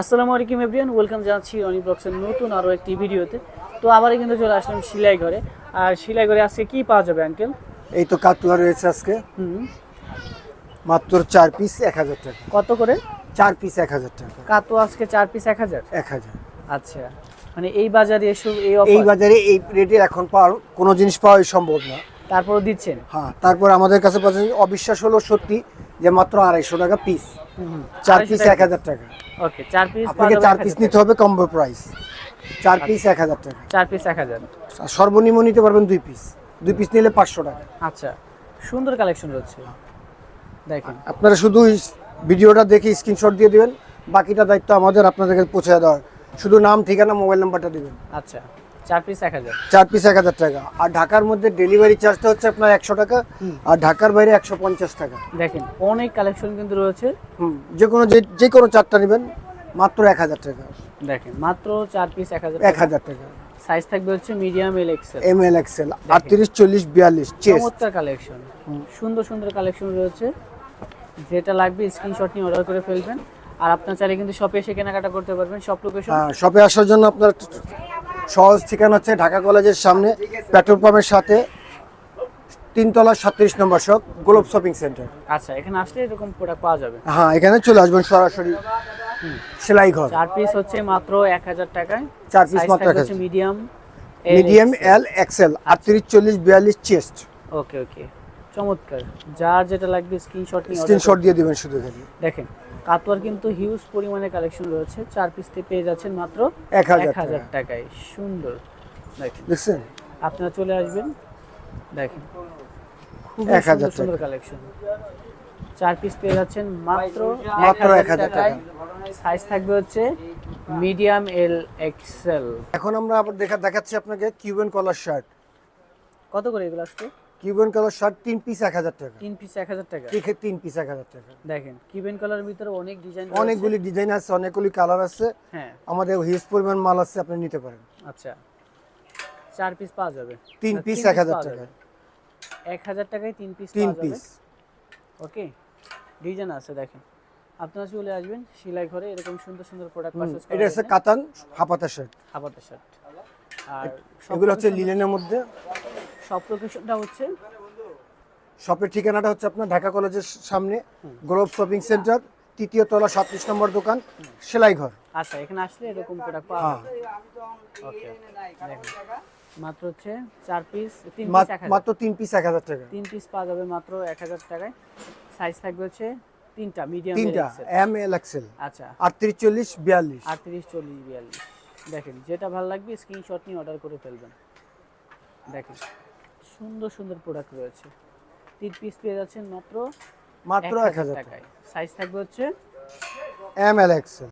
আসসালামু আলাইকুম everyone welcome জানাচ্ছি অনি ব্লগসের নতুন আরও একটি ভিডিওতে। তো আবারও কিন্তু চলে আসলাম সিলাই ঘরে। আর সিলাই ঘরে আজকে কি পাওয়া যাবে আঙ্কেল এই তো কাতুয়া রয়েছে আজকে। হুম। মাত্র চার পিস এক হাজার টাকা। কত করে? চার পিস এক হাজার টাকা। কাতো আজকে চার পিস এক হাজার? এক হাজার। আচ্ছা। মানে এই বাজারে এসব এই এই বাজারে এই রেটে এখন পাওয়ার কোনো জিনিস পাওয়াই সম্ভব না। তারপরও দিচ্ছেন? হ্যাঁ তারপর আমাদের কাছে অবিশ্বাস হলো সত্যি। যে মাত্র আড়াইশো টাকা পিস চার পিস এক হাজার টাকা। ওকে চার পিস আপনাকে চার পিস নিতে হবে কম্বো প্রাইস চার পিস এক হাজার টাকা। চার পিস এক হাজার। সর্বনিম্ন নিতে পারবেন দুই পিস দুই পিস নিলে পাঁচশো টাকা। আচ্ছা সুন্দর কালেকশন রয়েছে। দেখেন। আপনারা শুধু ভিডিওটা দেখে স্ক্রিনশট দিয়ে দিবেন। বাকিটা দায়িত্ব আমাদের আপনাদেরকে পৌঁছে দেওয়ার। শুধু নাম ঠিকানা মোবাইল নাম্বারটা দিবেন। আচ্ছা। চার পিস এক হাজার। চার পিস এক হাজার টাকা। আর ঢাকার মধ্যে ডেলিভারি চার্জটা হচ্ছে আপনার একশো টাকা আর ঢাকার বাইরে একশো পঞ্চাশ টাকা। দেখেন অনেক কালেকশন কিন্তু রয়েছে। হুম যে কোনো যে যে কোনো চারটা নেবেন মাত্র এক হাজার টাকা। দেখেন মাত্র চার পিস এক হাজার এক হাজার টাকা। সাইজ থাকবে হচ্ছে medium L XL M L XL আটত্রিশ চল্লিশ বিয়াল্লিশ চমৎকার কালেকশন সুন্দর সুন্দর কালেকশন রয়েছে। যেটা লাগবে স্ক্রিনশট নিয়ে অর্ডার করে ফেলবেন। আর আপনার চাইলে কিন্তু শপে এসে কেনাকাটা করতে পারবেন। সব লোকেশন শপে আসার জন্য আপনার সহজ ঠিকানা হচ্ছে ঢাকা কলেজের সামনে পেট্রোল পাম্পের সাথে তিনতলা সাতত্রিশ নম্বর শপ গ্লোব শপিং সেন্টার। আচ্ছা এখানে আসলে এরকম প্রোডাক্ট পাওয়া যাবে? হ্যাঁ এখানে চলে আসবেন সরাসরি সেলাই ঘর। চার পিস হচ্ছে মাত্র এক হাজার টাকায়। চার পিস মাত্র 1000 মিডিয়াম মিডিয়াম এল এক্সেল আটত্রিশ চল্লিশ বিয়াল্লিশ চেস্ট ওকে ওকে চমৎকার। যার যেটা লাগবে স্ক্রিনশট নিয়ে স্ক্রিনশট দিয়ে দিবেন শুধু দেখেন কাতোয়ার কিন্তু হিউজ পরিমাণে কালেকশন রয়েছে। চার পিস পিসতে পেয়ে যাচ্ছেন মাত্র এক হাজার হাজার টাকায়। সুন্দর। দেখেন। দেখছেন? আপনারা চলে আসবেন। দেখেন। হাজার সুন্দর সুন্দর কালেকশন চার পিস পেয়ে যাচ্ছেন মাত্র মাত্র এক হাজার টাকায়। সাইজ থাকবে হচ্ছে মিডিয়াম এল এক্সেল এখন আমরা আবার দেখা দেখাচ্ছি আপনাকে কিউবেন কলার শার্ট কত করে এগুলো আসছে কিউবেন কালার শার্ট তিন পিস এক হাজার টাকা। তিন পিস এক হাজার টাকা। ঠিক তিন পিস এক হাজার টাকা। দেখেন কিবেন কালারের ভিতরে অনেক ডিজাইন অনেকগুলি ডিজাইন আছে অনেকগুলি কালার আছে। হ্যাঁ। আমাদের হিউজ পরিমাণ মাল আছে আপনি নিতে পারেন। আচ্ছা। চার পিস পাওয়া যাবে। তিন পিস তিন এক হাজার টাকা। এক হাজার টাকায় তিন পিস তিন পাওয়া যাবে। পিস ওকে ডিজাইন আছে দেখেন। আপনারা চলে আসবেন সেলাই ঘরে এরকম সুন্দর সুন্দর প্রোডাক্ট পারচেজ এটা হচ্ছে কাতান হাপাতা শার্ট হাবাতে শার্ট আর এগুলো হচ্ছে লিলেনের মধ্যে। সব লোকেশনটা হচ্ছে? শপের ঠিকানাটা হচ্ছে আপনার ঢাকা কলেজের সামনে গ্লোব শপিং সেন্টার তৃতীয় তলা সাতত্রিশ নম্বর দোকান সেলাই ঘর আচ্ছা এখানে আসলে এরকম প্রোডাক্ট পাওয়া হ্যাঁ। ওকে মাত্র হচ্ছে চার পিস তিন পিস মাত্র তিন পিস এক হাজার টাকা। তিন পিস পাওয়া যাবে মাত্র এক হাজার টাকায়। সাইজ থাকবে হচ্ছে তিনটা মিডিয়াম তিনটা এম এল এক্সেল আচ্ছা। আটত্রিশ চল্লিশ বিয়াল্লিশ। আটত্রিশ চল্লিশ বিয়াল্লিশ। দেখেন যেটা ভালো লাগবে স্ক্রিনশট নিয়ে অর্ডার করে ফেলবেন। দেখেন। সুন্দর সুন্দর প্রোডাক্ট রয়েছে। তিন পিস পেয়ে যাচ্ছেন মাত্র মাত্র এক হাজার টাকা টাকায়। সাইজ থাকবে হচ্ছে এম এল এক্সেল